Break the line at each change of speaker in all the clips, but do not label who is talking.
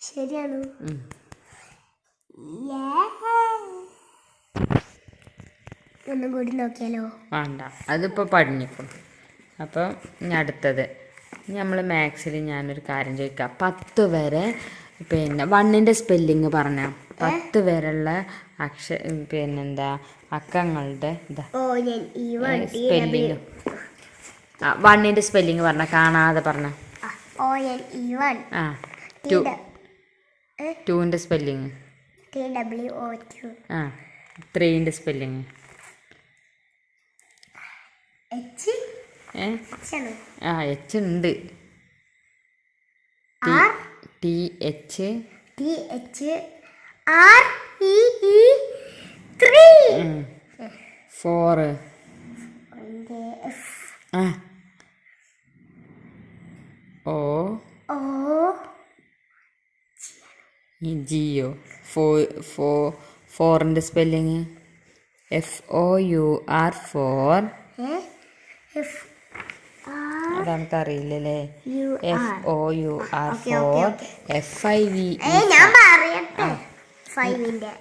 ശരിയാണ്. ഒന്നും കൂടി നോക്കിയാലോ?
വേണ്ട. അതിപ്പോൾ പഠിഞ്ഞിക്കും അപ്പം ഇനി അടുത്തത്. ഇനി നമ്മൾ മാത്സിൽ ഞാനൊരു കാര്യം ചോദിക്കാം. പത്ത് വരെ പിന്നെ വണ്ണിന്റെ സ്പെല്ലിങ് പറഞ്ഞ? പത്ത് വരെയുള്ള അക്ഷ പിന്നെന്താ? അക്കങ്ങളുടെ ഇതാ. സ്പെല്ലിങ് ആ വണ്ണിന്റെ സ്പെല്ലിങ് പറഞ്ഞ? കാണാതെ പറഞ്ഞ. ആ
ടി.
ടു ടൂവിന്റെ സ്പെല്ലിങ് ആ ത്രീന്റെ സ്പെല്ലിങ് ആ എച്ച് ഉണ്ട്.
R
T H?
T H R E E three. Four
ആ. ഓ.
ഓ.
ജിയോ. ഫോ ഫോ ഫോറിന്റെ spelling. F O U R four.
F R
അതെനിക്ക് അറിയില്ലല്ലേ F
O
O U R four F I V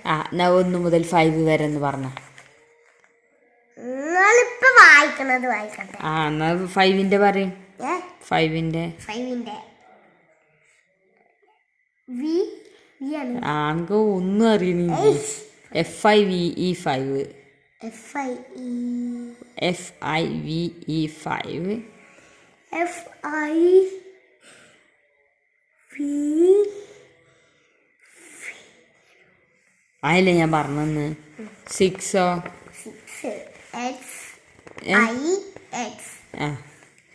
ആ. എന്നാ ഒന്ന് മുതൽ ഫൈവ് വരെ എന്ന് പറഞ്ഞ. ആ എന്നാ ഫൈവിന്റെ പറയും.
ഫൈവിന്റെ
ആ എനിക്ക് ഒന്നും അറിയുന്നില്ല F I V E five
F I
V E five
F I
അതില്ലേ ഞാൻ പറഞ്ഞെന്ന്? സിക്സോ ആ.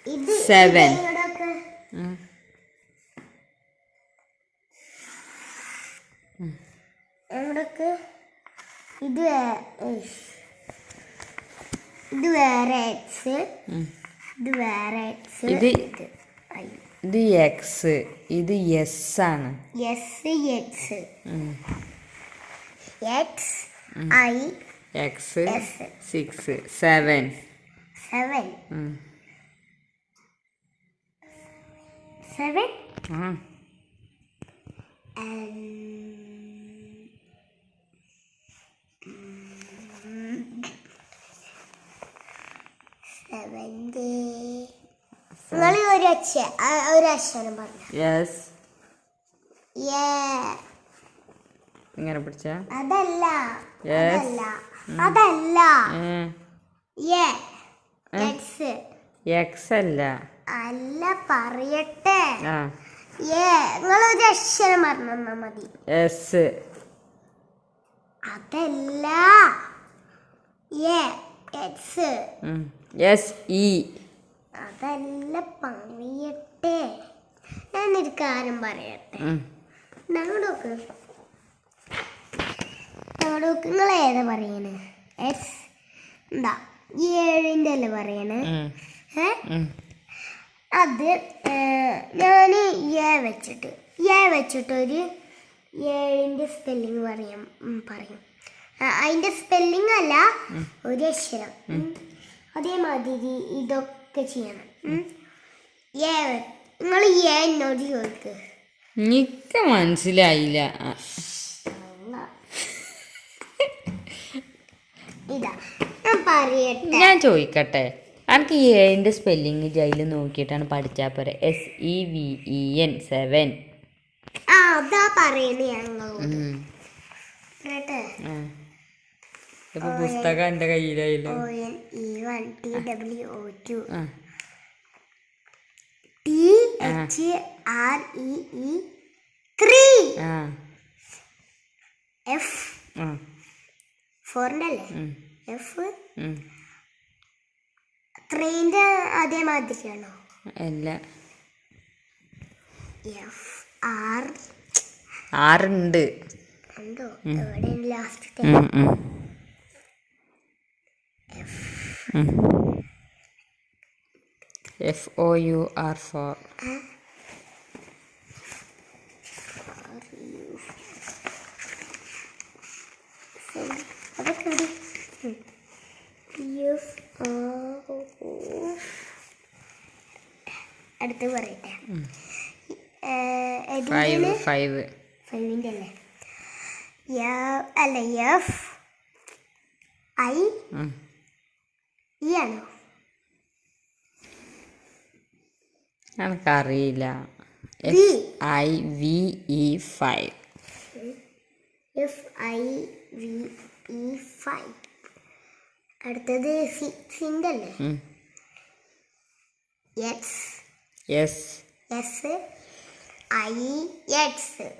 ഇത് ഇത് വേറെ എക്സ്. ഇത് വേറെ
ഇത് ഇത് എക്സ് ഇത് എസ് ആണ്.
S X X I
X six seven
seven. Seven നിങ്ങൾ ഒരു ഒരു അക്ഷരം പറഞ്ഞു?
യെസ് ഇങ്ങനെ പിടിച്ച?
അതല്ല. അതല്ല. അതല്ല. എക്സ്
അല്ല.
അല്ല പറയട്ടെ. നിങ്ങളൊരു അക്ഷരം പറഞ്ഞു മതി.
എസ്
അതല്ല. എക്സ്
എസ് ഇ
അതല്ല പറയട്ടെ ഞാനൊരു കാര്യം പറയട്ടെ. ഞങ്ങളോക്ക് ഞങ്ങളോക്ക് നിങ്ങൾ ഏതാ പറയണേ? എസ് എന്താ? ഏഴിന്റെ അല്ലേ പറയണേ? ഏ? അത് ഞാൻ ഏ വെച്ചിട്ട് ഏ വെച്ചിട്ട് ഒരു ഏഴിന്റെ സ്പെല്ലിങ് പറയാം പറയും. അതിന്റെ സ്പെല്ലിംഗ് അല്ല ഒരു അക്ഷരം. അതേമാതിരി ഇതൊക്കെ ചെയ്യണം. ഏ നിങ്ങൾ ഏ എന്നോട് ചോദിക്ക്.
നിക്ക മനസ്സിലായില്ല.
ഇതാ ഞാൻ പറയട്ടെ.
ഞാൻ ചോദിക്കട്ടെ. എനിക്ക് ഏന്റെ സ്പെല്ലിങ് ജയിൽ നോക്കിയിട്ടാണ് പഠിച്ചാൽ പോരെ? S E V E N seven
ആ അതാ പറയുന്നത് ഞങ്ങൾ കേട്ടെ?
ഇപ്പൊ പുസ്തകം എന്റെ കയ്യിലായില്ലോ?
എഫ്.
ആ.
ഫോറിന്റെ അല്ലേ എഫ്. അതേ അതേമാതിരിയാണോ
അല്ല.
F R.
ആറുണ്ട്.
ഉണ്ടോ?
Last. F O U R four
അടുത്ത് പറയട്ടെ.
ഫൈവ് ഫൈവ്
ഫൈവിന്റെ അല്ലേ? അല്ല എഫ് ഐ
എനിക്കറിയില്ല I V E five.
F I V E five. അടുത്തത് സിക്സിന്റെ അല്ലേ X
S.
S. I X.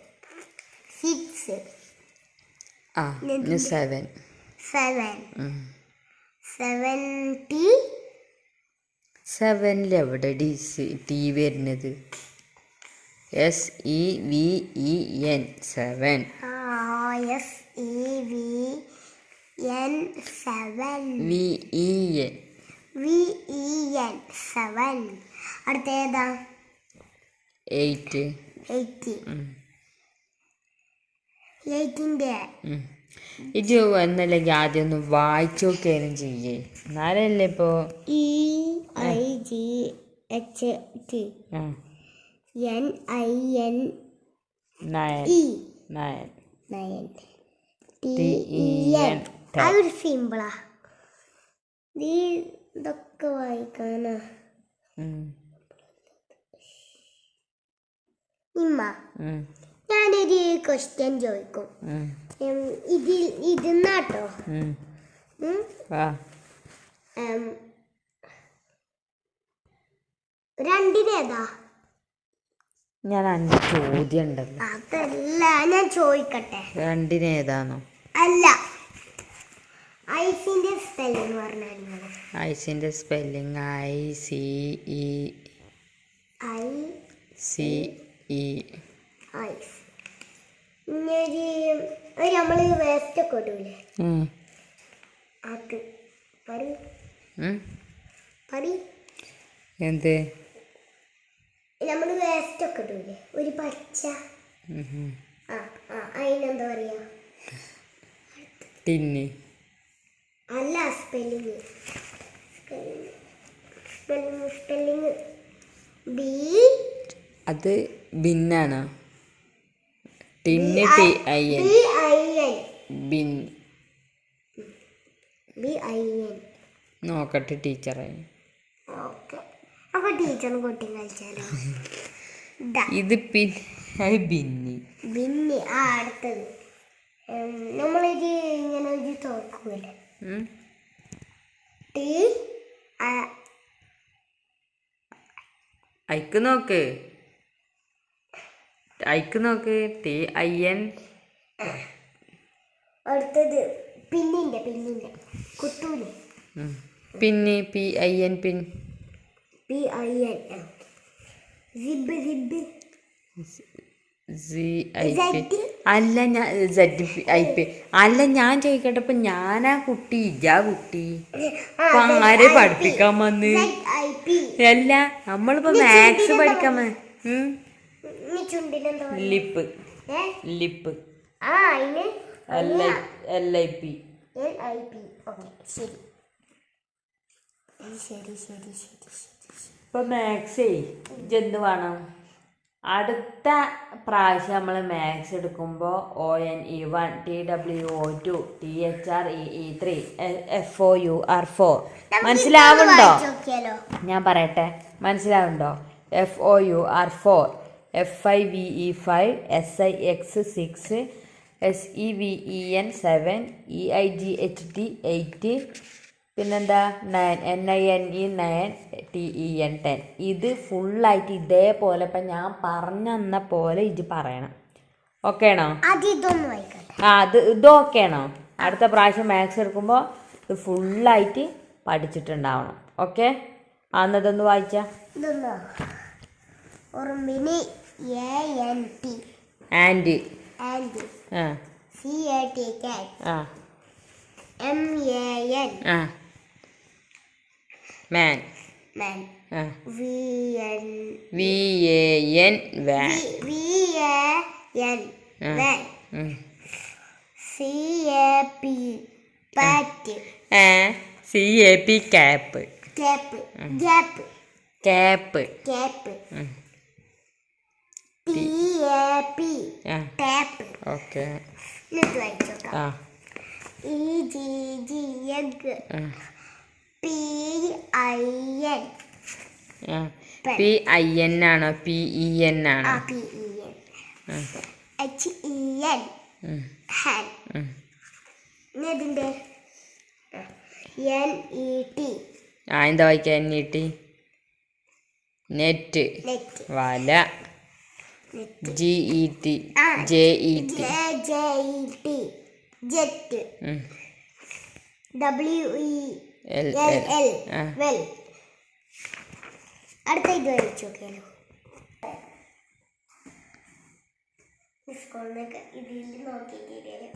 Six.
ആ ഇനി സെവൻ.
സെവൻ. സെവൻ ടി
സെവനിൽ എവിടെ ഡി സി ടി വരുന്നത്? S E V E N seven
S E V N seven
V E N
V E N seven അടുത്ത ഏതാ
eight
eight എയ്റ്റിന്റെ
ഇത് എന്നല്ലെങ്കിൽ ആദ്യം ഒന്ന് വായിച്ചു നോക്കുകയായിരുന്നു ചെയ്യേ. എന്നാലല്ലേ ഇപ്പോ?
E I G H T. N I N
nine.
E.
Nine.
Nine. T E N. അതൊരു സിമ്പിളാ. നീ ഇതൊക്കെ വായിക്കാനാ? ഇമ്മ. ഞാനൊരു ക്വസ്റ്റ്യൻ ചോദിക്കും. ഇതിൽ ഇരുന്നാട്ടോ. രണ്ടിനേതാ
ഞാൻ അഞ്ച് ചോദ്യം ഉണ്ടല്ലോ
അതല്ല ഞാൻ ചോദിക്കട്ടെ.
രണ്ടിനേതാണോ
അല്ല. ഐസിന്റെ സ്പെല്ലിംഗ് പറഞ്ഞാൽ നിങ്ങൾ
ഐസിന്റെ spelling I C E
I
C E.
Ice. ഇനി ഒരു നമ്മൾ വേസ്റ്റ് ഒക്കെ ഇടൂലേ? അത് പറി. പറി.
എന്ത്?
നമ്മൾ വേസ്റ്റ് ഒക്കെ ഇടൂലേ? ഒരു പച്ച. ആ ആ അതിനെന്താ പറയാ?
ടിന്നി.
അല്ല സ്പെല്ലിങ് സ്പെല്ലിങ് ബി
അത് ബിന്നാണോ? Tin T I N. Bin.
B I N.
നോക്കട്ടെ ടീച്ചറെ.
അപ്പൊ ടീച്ചർ കുട്ടി കളിച്ചാലോ? ഇതാ
ഇത് അത് ബിന്നി.
പിന്നെ ആ അടുത്തത്. നമ്മൾ നമ്മളൊരു ഇങ്ങനെ ഒരു
തോക്കൂല
ടീ
അയക്ക് നോക്ക്. അയക്ക് നോക്ക്. T I N.
അടുത്തത് പിന്നിന്റെ പിന്നിന്റെ. കുട്ടൂലി
പിന്നെ P I N pin.
P I N zip zip.
C I P. അല്ല ഞാൻ സെഡ് ഐ പി അല്ല ഞാൻ ചോദിക്കട്ടെ ഇപ്പൊ ഞാനാ കുട്ടി ഇജാ കുട്ടി. ആരെ പഠിപ്പിക്കാൻ വന്ന്? അല്ല നമ്മളിപ്പോ മാത്സ് പഠിക്കാൻ വന്ന്?
പറയാ?
ലിപ്പ്. ലിപ്പ്.
ആ അതിന്
L I P.
L I P. Okay ശരി. ശരി ശരി ശരി
ഇപ്പൊ മാത്സേ ഇജെന്ത് വേണം? അടുത്ത പ്രാവശ്യം നമ്മൾ മാത്സ് എടുക്കുമ്പോൾ O N E one T W O two T H R E E three F O U R four മനസ്സിലാവുണ്ടോ? ഞാൻ പറയട്ടെ. മനസ്സിലാവുണ്ടോ? F O U R four F I V E five S I X six S E V E N seven E I G H T eight പിന്നെന്താ nine N I N E nine T E N ten ഇത് ഫുള്ളായിട്ട് ഇതേപോലെ ഇപ്പം ഞാൻ പറഞ്ഞെന്ന പോലെ ഇത് പറയണം. Okay ആണോ?
അത് ഇതൊന്നും
ആ അത് ഇത് ഓക്കെ ആണോ? അടുത്ത പ്രാവശ്യം മാത്സ് എടുക്കുമ്പോൾ ഇത് ഫുള്ളായിട്ട് പഠിച്ചിട്ടുണ്ടാവണം. ഓക്കെ അന്നതൊന്ന് വായിച്ചാ.
ഒരു മിനി
ആൻഡ്. ആ. ആ. ആ. മാൻ ആ.
V
A N van.
C A P pat
C A P cap
cap
cap
cap
ഉം.
ടി എ പി
ആ
ടാപ്പ്
ഓക്കെ.
എന്നിട്ട് വായിച്ചോക്കാം
ആ.
ഇ ജി ജി എഗ്
ആ,
പി ഐ എൻ
ആ. പി ഐ എൻ ആണോ? P E N
ആ
ആണോ
പി ഇ എൻ
ആ,
എച്ച് ഇ എൻ
ഉം,
ഹാൻ
ഉം.
ഇനി ഇതിന്റെ എൻ ഇ ടി
ആ എന്താ വായിക്കാൻ എൻ ഇ ടി നെറ്റ് വല. G E T. J E T
J E T jet. W E
L
L. Well അടുത്ത ഇത് വായിച്ചു നോക്കിയാലോ സ്കൂളിനൊക്കെ ഇതിൽ നോക്കിയിട്ട്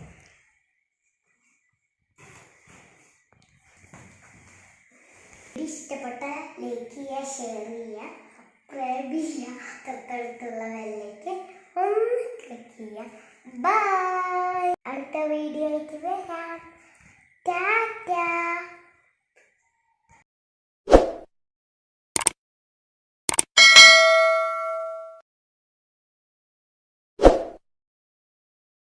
ഇഷ്ടപ്പെട്ട ലൈക്ക് ചെയ്യുക ഷെയർ ചെയ്യുക ക്ലിക്ക് ചെയ്യാം ബൈ അടുത്ത വീഡിയോയ്ക്ക് വരാം.